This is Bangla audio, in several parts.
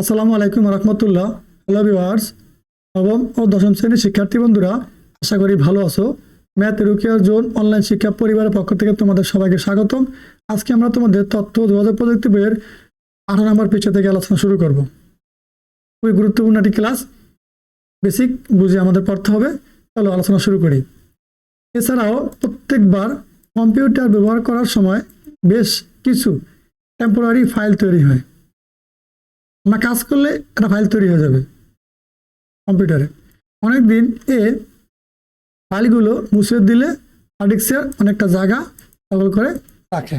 আসসালামু আলাইকুম রহমতুল্লাহ। হ্যালো ভিওয়ার্স নবম ও দশম শ্রেণির শিক্ষার্থী বন্ধুরা, আশা করি ভালো আছো। ম্যাথ রুকিয়ার জোন অনলাইন শিক্ষা পরিবারের পক্ষ থেকে তোমাদের সবাইকে স্বাগতম। আজকে আমরা তোমাদের তথ্য যোগাযোগ প্রযুক্তি বইয়ের আঠারো নম্বর পৃষ্ঠা থেকে আলোচনা শুরু করব। খুবই গুরুত্বপূর্ণ একটি ক্লাস। বেসিক বুঝে আমাদের পড়তে হবে। চলো আলোচনা শুরু করি। এছাড়াও প্রত্যেকবার কম্পিউটার ব্যবহার করার সময় বেশ কিছু টেম্পোরারি ফাইল তৈরি হয়। আমরা কাজ করলে একটা ফাইল তৈরি হয়ে যাবে কম্পিউটারে অনেকদিন এ ফাইলগুলো মুছে দিলে হার্ডিক্সের অনেকটা জায়গা দখল করে রাখে।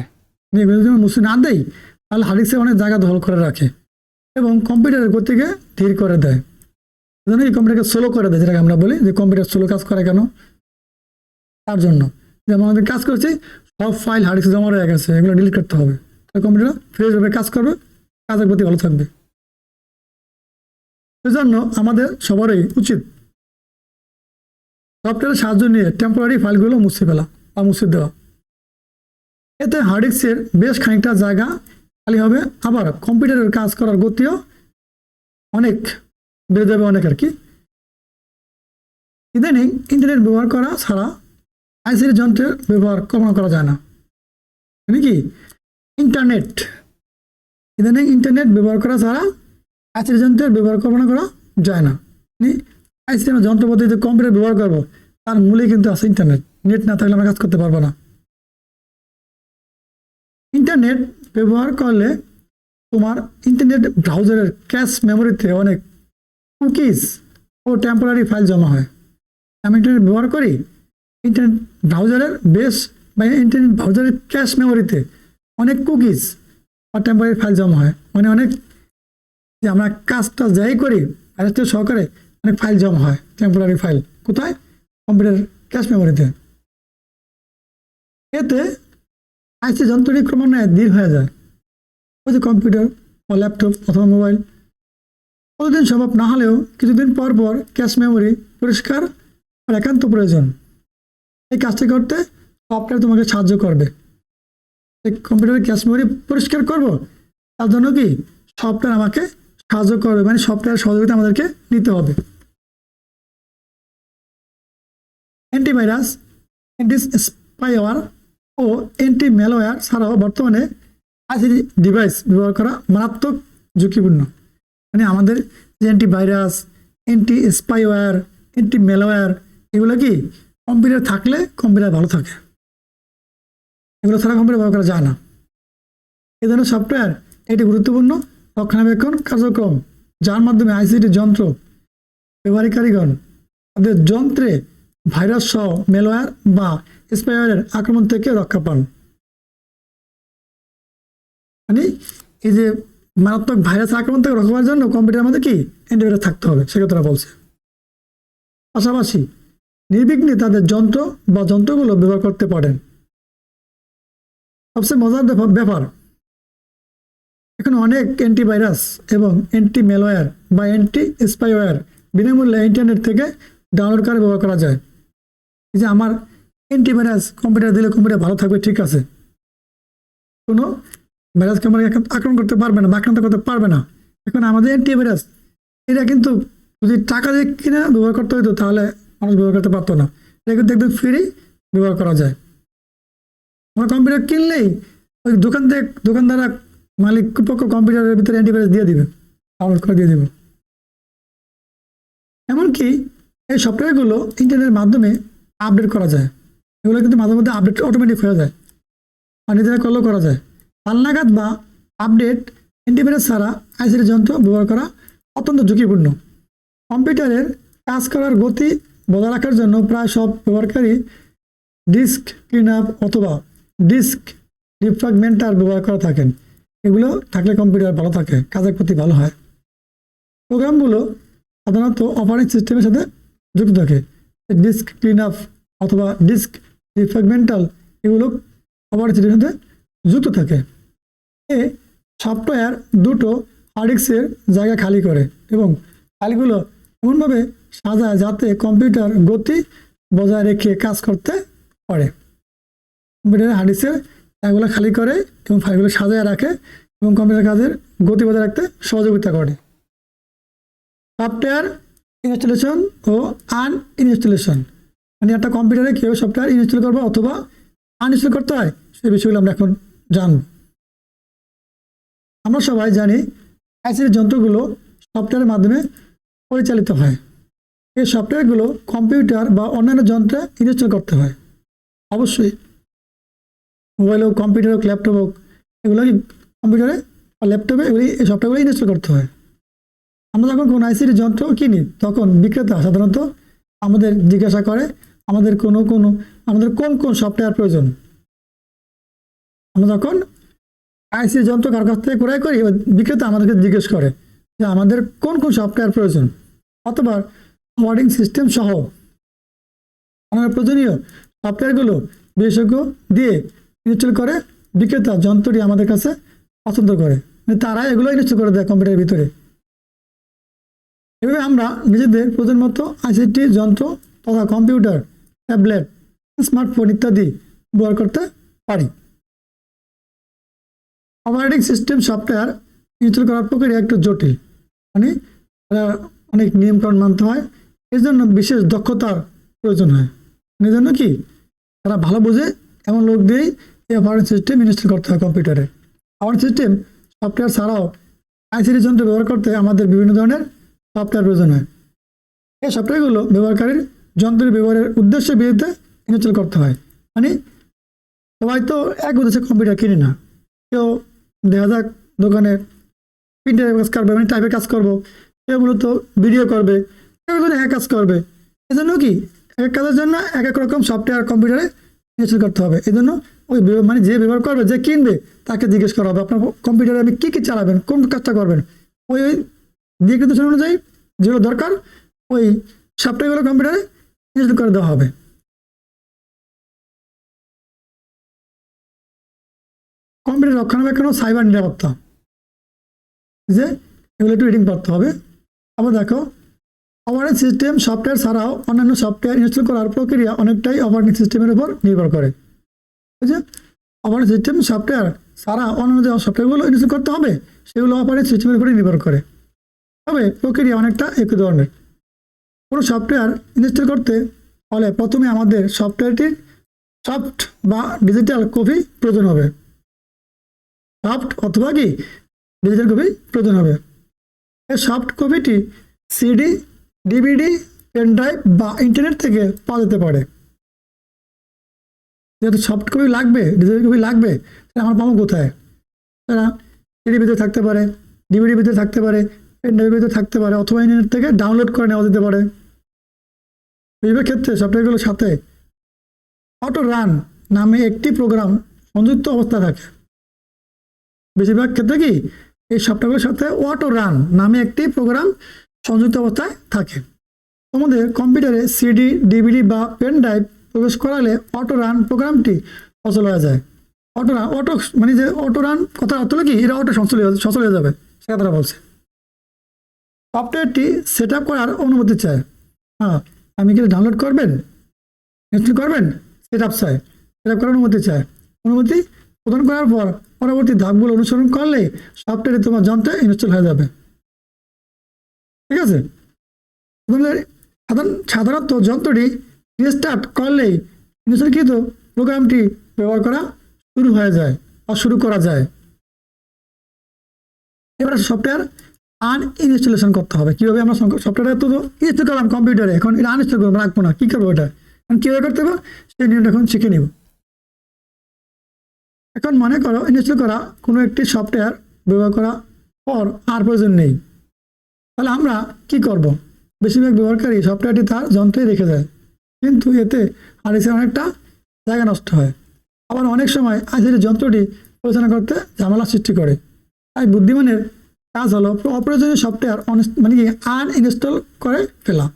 যদি মুছে না দেই, তাহলে হার্ডিক্সের অনেক জায়গা দখল করে রাখে এবং কম্পিউটারের গতিকে ধীর করে দেয়। জন্য এই কম্পিউটারকে স্লো করে দেয়, যেটাকে আমরা বলি যে কম্পিউটার স্লো কাজ করে কেন? তার জন্য। যেমন আমাদের কাজ করছি, সব ফাইল হার্ডিক্সে জমা রয়ে গেছে, এগুলো ডিলিট করতে হবে। কম্পিউটার ফ্রেশভাবে কাজ করবে, কাজের গতি ভালো থাকবে। সেজন্য আমাদের সবারই উচিত সফটওয়্যারের সাহায্য নিয়ে টেম্পোরারি ফাইলগুলো মুছে ফেলা বা মুছে দেওয়া। এতে হার্ডিক্সের বেশ খানিকটা জায়গা খালি হবে। আবার কম্পিউটারের কাজ করার গতিও অনেক বেড়ে যাবে অনেক আর কি। ইদানিং ইন্টারনেট ব্যবহার করা ছাড়া আইসির যন্ত্রের ব্যবহার কখনো করা যায় না। মানে কি? ইন্টারনেট ইদানিং ইন্টারনেট ব্যবহার করা ছাড়া আইসির যন্ত্রের ব্যবহার কল্পনা করা যায় না। আইসি আমরা যন্ত্রপাতিতে কম্পিউটার ব্যবহার করব, তার মূলে কিন্তু আছে ইন্টারনেট নেট না থাকলে আমরা কাজ করতে পারব না। ইন্টারনেট ব্যবহার করলে তোমার ইন্টারনেট ব্রাউজারের ক্যাশ মেমোরিতে অনেক কুকিজ ও টেম্পোরারি ফাইল জমা হয়। আমি ইন্টারনেট ব্যবহার করি ইন্টারনেট ব্রাউজারের বেস বা ইন্টারনেট ব্রাউজারের ক্যাশ মেমোরিতে অনেক কুকিজ বা টেম্পোরারি ফাইল জমা হয়। মানে অনেক যে আমরা কাজটা যাই করি আরেকটা সহকারে অনেক ফাইল জমা হয় টেম্পোরারি ফাইল কোথায়? কম্পিউটার ক্যাশ মেমোরিতে এতে আইসি যন্ত্রটি ক্রমান্বয়ে ধীর হয়ে যায়। ওই যে কম্পিউটার বা ল্যাপটপ অথবা মোবাইল প্রতিদিন সম্ভব না হলেও কিছুদিন পর পর ক্যাশ মেমোরি পরিষ্কার আর একান্ত প্রয়োজন। এই কাজটি করতে সফটওয়্যার তোমাকে সাহায্য করবে। এই কম্পিউটারের ক্যাশ মেমোরি পরিষ্কার করব, তার জন্য কি সফটওয়্যার আমাকে সাহায্য করবে মানে সফটওয়্যার সহযোগিতা আমাদেরকে নিতে হবে। অ্যান্টিভাইরাস অ্যান্টি স্পাইওয়ার ও অ্যান্টি ম্যালওয়্যার ছাড়াও বর্তমানে আইসিডি ডিভাইস ব্যবহার করা মারাত্মক ঝুঁকিপূর্ণ। মানে আমাদের যে antivirus anti spyware anti malware এগুলো কি কম্পিউটার থাকলে কম্পিউটার ভালো থাকে। এগুলো ছাড়া কম্পিউটার ব্যবহার করা যায় না। এ ধরনের সফটওয়্যার একটি গুরুত্বপূর্ণ। রক্ষণাবেক্ষণ কার্যক্রম যার মাধ্যমে আইসিটি যন্ত্র ব্যবহারকারীগণ তাদের যন্ত্রে ভাইরাস সহ মেলওয়্যার বা স্পাইওয়ারের আক্রমণ থেকে রক্ষা পান। মানে এই যে মারাত্মক ভাইরাস আক্রমণ থেকে রক্ষা পাওয়ার জন্য কম্পিউটার মধ্যে কি অ্যান্টিভাইরাস থাকতে হবে, সে কথাটা বলছে। পাশাপাশি নির্বিঘ্নে তাদের যন্ত্র বা যন্ত্রগুলো ব্যবহার করতে পারেন। সবচেয়ে মজার ব্যাপার এখন অনেক অ্যান্টিভাইরাস এবং অ্যান্টি ম্যালওয়্যার বা অ্যান্টি স্পাইওয়্যার বিনামূল্যে ইন্টারনেট থেকে ডাউনলোড করে ব্যবহার করা যায়। যে আমার অ্যান্টিভাইরাস কম্পিউটার দিলে কম্পিউটার ভালো থাকবে, ঠিক আছে। কোনো ভাইরাসকে আমরা আক্রমণ করতে পারবে না আক্রান্ত করতে পারবে না। এখন আমাদের অ্যান্টিভাইরাস এটা কিন্তু যদি টাকা দিয়ে কিনে ব্যবহার করতে হতো তাহলে মানুষ ব্যবহার করতে পারতো না। এটা কিন্তু একদম ফ্রি ব্যবহার করা যায়। আমরা কম্পিউটার কিনলেই ওই দোকান থেকে দোকানদাররা মালিক পক্ষ কম্পিউটারের ভিতরে অ্যান্টিভাইরাস দিয়ে দিবে ডাউনলোড করে দিয়ে দেবে। এমনকি এই সফটওয়্যারগুলো ইন্টারনেটের মাধ্যমে আপডেট করা যায়। এগুলো কিন্তু মাঝে মধ্যে আপডেট অটোমেটিক হয়ে যায় আর নিজেরা করলেও করা যায়। পালনাগাদ বা আপডেট অ্যান্টিভাইরাস ছাড়া আইসিডি যন্ত্র ব্যবহার করা অত্যন্ত ঝুঁকিপূর্ণ। কম্পিউটারের কাজ করার গতি বজায় রাখার জন্য প্রায় সব ব্যবহারকারী ডিস্ক ক্লিন আপ অথবা ডিস্ক ডিফ্রাগমেন্টার ব্যবহার করে থাকেন। এগুলো থাকলে কম্পিউটার ভালো থাকে, কাজের প্রতি ভালো হয়। প্রোগ্রামগুলো সাধারণত অপারেটিং সিস্টেমের সাথে যুক্ত থাকে। ডিস্ক ক্লিন আপ অথবা ডিস্ক ডিফ্রাগমেন্টাল এগুলো অপারেটিং সিস্টেমের সাথে যুক্ত থাকে। এ সফটওয়্যার দুটো হার্ডিক্সের জায়গা খালি করে এবং ফাইলগুলো এমনভাবে সাজায় যাতে কম্পিউটার গতি বজায় রেখে কাজ করতে পারে। কম্পিউটারের হার্ডিক্সের জায়গাগুলো খালি করে এবং ফাইলগুলো সাজায় রাখে এবং কম্পিউটার কাজের গতি বজায় রাখতে সহযোগিতা করে। সফটওয়্যার ইনস্টলেশন ও আন ইনস্টলেশন মানে একটা কম্পিউটারে কীভাবে সফটওয়্যার ইনস্টল করব অথবা আনইনস্টল করতে হয়, সেই বিষয়গুলো আমরা এখন জানব। আমরা সবাই জানি আইসির যন্ত্রগুলো সফটওয়্যারের মাধ্যমে পরিচালিত হয়। এই সফটওয়্যারগুলো কম্পিউটার বা অন্যান্য যন্ত্রে ইনস্টল করতে হয়। অবশ্যই মোবাইল হোক কম্পিউটার হোক ল্যাপটপ হোক এগুলো কম্পিউটারে বা ল্যাপটপে এগুলি, এই সফটওয়্যারগুলো ইনস্টল করতে হয়। আমরা যখন কোনো আইসির যন্ত্র কিনি, তখন বিক্রেতা সাধারণত আমাদের জিজ্ঞাসা করে, আমাদের কোনো কোনো, আমাদের কোন কোন সফটওয়্যার প্রয়োজন? আমরা যখন আইসি যন্ত্র কার কাছ থেকে ক্রয় করি বিক্রেতা আমাদেরকে জিজ্ঞেস করে যে আমাদের কোন কোন সফটওয়্যার প্রয়োজন? অথবা ওয়ার্ডিং সিস্টেম সহ আমাদের প্রয়োজনীয় সফটওয়্যারগুলো বিশেষজ্ঞ দিয়ে ইনস্টল করে, বিক্রেতা যন্ত্রটি আমাদের কাছে পছন্দ করে। মানে তারা এগুলো ইনস্টল করে দেয় কম্পিউটারের ভিতরে। এভাবে আমরা নিজেদের প্রয়োজন মতো আইসিটি যন্ত্র তথা কম্পিউটার, ট্যাবলেট, স্মার্টফোন ইত্যাদি ব্যবহার করতে পারি। অপারেটিং সিস্টেম সফটওয়্যার ইনস্টল করার প্রক্রিয়া একটু জটিল। মানে এরা অনেক নিয়মকানুন মানতে হয় এই জন্য বিশেষ দক্ষতার প্রয়োজন হয়। এই জন্য কি? তারা ভালো বোঝে, এমন লোক দিয়েই এই অপারেটিং সিস্টেম ইনস্টল করতে হয় কম্পিউটারে অপারেটিং সিস্টেম সফটওয়্যার ছাড়াও আইসিটি যন্ত্র ব্যবহার করতে আমাদের বিভিন্ন ধরনের সফটওয়্যার প্রয়োজন হয়। এই সফটওয়্যারগুলো ব্যবহারকারীর যন্ত্রের ব্যবহারের উদ্দেশ্যে বিরুদ্ধে ইনস্টল করতে হয়। মানে সবাই তো এক উদ্দেশ্যে কম্পিউটার কিনে না। কেউ দেখা যাক দোকানে প্রিন্টারের কাজ করবে মানে টাইপের কাজ করব, কেউ মূলত ভিডিও করবে, কেউ এক কাজ করবে। এই জন্য কি? এক কাজের জন্য এক এক রকম সফটওয়্যার কম্পিউটারে ইনস্টল করতে হবে। এই জন্য ওই মানে যে ব্যবহার করবে, যে কিনবে, তাকে জিজ্ঞেস করা হবে, আপনার কম্পিউটারে আপনি কী কী চালাবেন? কোন কাজটা করবেন? ওই ওই নির্দেশনা অনুযায়ী যেগুলো দরকার, ওই সফটওয়্যারগুলো কম্পিউটারে ইনস্টল করে দেওয়া হবে। কম্পিউটার রক্ষণাবেক্ষণ ও সাইবার নিরাপত্তা। যে এগুলো একটু রিডিং করতে হবে। আবার দেখো অপারেটিং সিস্টেম সফটওয়্যার ছাড়াও অন্যান্য সফটওয়্যার ইনস্টল করার প্রক্রিয়া অনেকটাই অপারেটিং সিস্টেমের উপর নির্ভর করে। বুঝছে অপারেটিং সিস্টেম সফটওয়্যার ছাড়া অন্যান্য যে সফটওয়্যারগুলো ইনস্টল করতে হবে, সেগুলো অপারেটিং সিস্টেমের উপরে নির্ভর করে। তবে প্রক্রিয়া অনেকটা একই ধরনের। কোনো সফটওয়্যার ইনস্টল করতে হলে প্রথমে আমাদের সফটওয়্যারটির সফট বা ডিজিটাল কপি প্রয়োজন হবে। সফট অথবা কি? ডিজিটাল কপি প্রয়োজন হবে। এই সফট কপিটি সিডি ডিভিডি পেন ড্রাইভ বা ইন্টারনেট থেকে পাওয়া যেতে পারে। যেহেতু সফট কপি লাগবে ডিজিটাল কপি লাগবে, তাহলে আমার পাবো কোথায়? তারা সিডি ভিতরে থাকতে পারে ডিভিডি ভিতরে থাকতে পারে পেন ড্রাইভের ভিতরে থাকতে পারে, অথবা ইন্টারনেট থেকে ডাউনলোড করে নেওয়া যেতে পারে। বেশিরভাগ ক্ষেত্রে সফটওয়্যারগুলোর সাথে অটো রান নামে একটি প্রোগ্রাম সংযুক্ত অবস্থা থাকে। বেশিরভাগ ক্ষেত্রে কি? এই সফটওয়্যারগুলোর সাথে অটো রান নামে একটি প্রোগ্রাম সংযুক্ত অবস্থায় থাকে। তোমাদের কম্পিউটারে সিডি ডিভিডি বা পেন ড্রাইভ প্রবেশ করালে অটো রান প্রোগ্রামটি সচল হয়ে যায়। অটো রান অটো মানে যে অটো রান কথা অর্থ কি? এরা অটো সচল সচল হয়ে যাবে, সে কথাটা বলছে। সফটওয়্যারটি সেট আপ করার অনুমতি চায়। হ্যাঁ আপনি কি ডাউনলোড করবেন? ইনস্টল করবেন? সেট আপ চায়। সেট আপ করার অনুমতি চায়। অনুমতি প্রদান করার পর পরবর্তী ধাপগুলো অনুসরণ করলে সফটওয়্যারটি তোমার যন্ত্রে ইনস্টল হয়ে যাবে। ঠিক আছে? সাধারণ সাধারণত যন্ত্রটি রিস্টার্ট করলেই ইনস্টলকৃত প্রোগ্রামটি ব্যবহার করা শুরু হয়ে যায় বা শুরু করা যায়। এবার সফটওয়্যার আনইনস্টলেশন করতে হবে। কীভাবে আমরা সফটওয়্যার তো ইনস্টল করলাম কম্পিউটারে এখন এটা আনইনস্টল করব, রাখব না, কী করব এটা? এখন কীভাবে করতে হবে? সেই নিয়মটা এখন শিখে নিব। এখন মনে করো ইনস্টল করা কোনো একটি সফটওয়্যার ব্যবহার করা পর আর প্রয়োজন নেই। তাহলে আমরা কি করব? বেশিরভাগ ব্যবহারকারী সফটওয়্যারটি তার যন্ত্রে রেখে দেয় কিন্তু এতে আর এসে অনেকটা জায়গা নষ্ট হয়। আবার অনেক সময় আজের যন্ত্রটি পরিচালনা করতে ঝামেলা সৃষ্টি করে। তাই বুদ্ধিমানের কাজ হলো অপ্রয়োজনীয় সফটওয়্যার মানে কি আনইনস্টল করে ফেলা।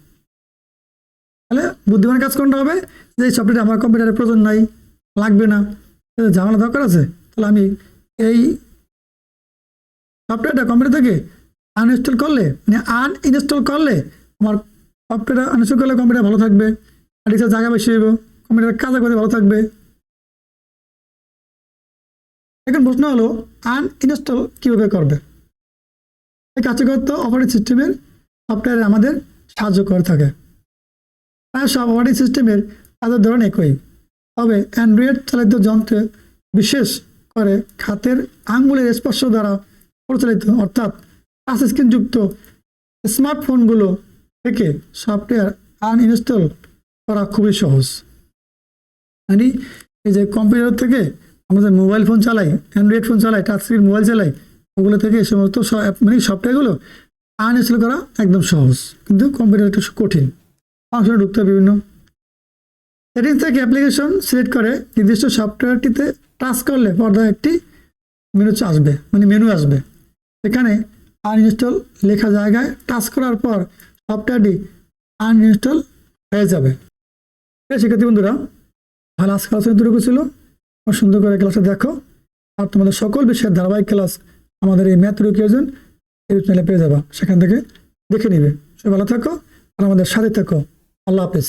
তাহলে বুদ্ধিমানের কাজ কোনটা হবে? যে সফটওয়্যার আমার কম্পিউটারে প্রয়োজন নাই, লাগবে না ঝামেলা দরকার আছে? তাহলে আমি এই সফটওয়্যারটা কম্পিউটার থেকে আনইনস্টল করলে মানে আনইনস্টল করলে আমার সফটওয়্যার আনইনস্টল করলে কম্পিউটার ভালো থাকবে। ডিসের জায়গা বেশি হইব। কম্পিউটার কাজ করতে ভালো থাকবে। এখন প্রশ্ন হলো আনইনস্টল কীভাবে করবে? এই কাজটি করতে অপারেটিং সিস্টেমের সফটওয়্যারে আমাদের সাহায্য করে থাকে। প্রায় সব অপারেটিং সিস্টেমের কাজের ধরন একই। তবে অ্যান্ড্রয়েড চালিত যন্ত্রে বিশেষ করে খাতের আঙ্গুলের স্পর্শ দ্বারা পরিচালিত, অর্থাৎ টাচ স্ক্রিনযুক্ত স্মার্টফোনগুলো থেকে সফটওয়্যার আনইনস্টল করা খুবই সহজ। মানে এই যে কম্পিউটার থেকে আমাদের মোবাইল ফোন চালাই অ্যান্ড্রয়েড ফোন চালাই টাচ স্ক্রিন মোবাইল চালাই, ওগুলো থেকে এই সমস্ত মানে সফটওয়্যারগুলো আনইনস্টল করা একদম সহজ। কিন্তু কম্পিউটার একটু কঠিন। ফাংশনে ঢুকতে বিভিন্ন। সেটিংস থেকে অ্যাপ্লিকেশন সিলেক্ট করে নির্দিষ্ট সফটওয়্যারটিতে টাচ করলে পর্দায় একটি মেনু আসবে। মানে মেনু আসবে। এখানে আনইনস্টল লেখা জায়গায় টাচ করার পর সফটওয়্যারটি আনইনস্টল হয়ে যাবে। ঠিক শিক্ষার্থী বন্ধুরা ভালো আজকে আলোচনা দুটো ছিল। সুন্দর করে ক্লাসটা দেখো। আর তোমাদের সকল বিষয়ের ধারাবাহিক ক্লাস আমাদের এই ম্যাথ রুকিয়োজন ইউটিউব চ্যানেলে পেয়ে যাবা। সেখান থেকে দেখে নিবে। সবাই ভালো থাকো আর আমাদের সাথে থাকো। আল্লাহ হাফেজ।